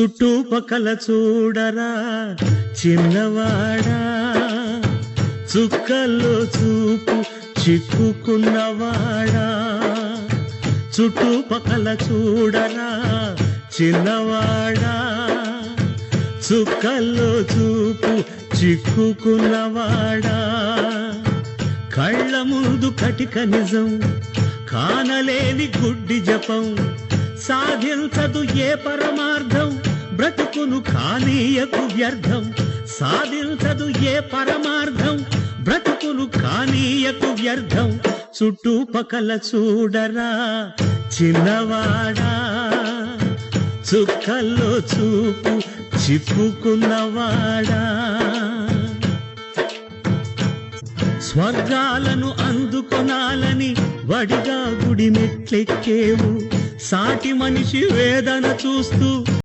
చుట్టుపక్కల చూడరా చిన్నవాడా. చుక్కల్లో చూపు చిక్కుకున్నవాడా. చుట్టుపక్కల చూడరా చిన్నవాడా. చుక్కల్లో చూపు చిక్కుకున్నవాడా. కళ్ళ ముందు కటిక నిజం కానలేని గుడ్డి జపం. సాధించదు ఏ పరమార్థం కానీయకు వ్యర్థం. సాధించదు ఏ పరమార్థం. బ్రతుకులు కానీయకు వ్యర్థం. చుట్టుపక్కల చూడరా చిన్నవాడా. చుక్కల్లో చూపు చిక్కుకున్నవాడా. స్వర్గాలను అందుకొనాలని వడిగా గుడి మెట్లెక్కేవు. సాటి మనిషి వేదన చూస్తూ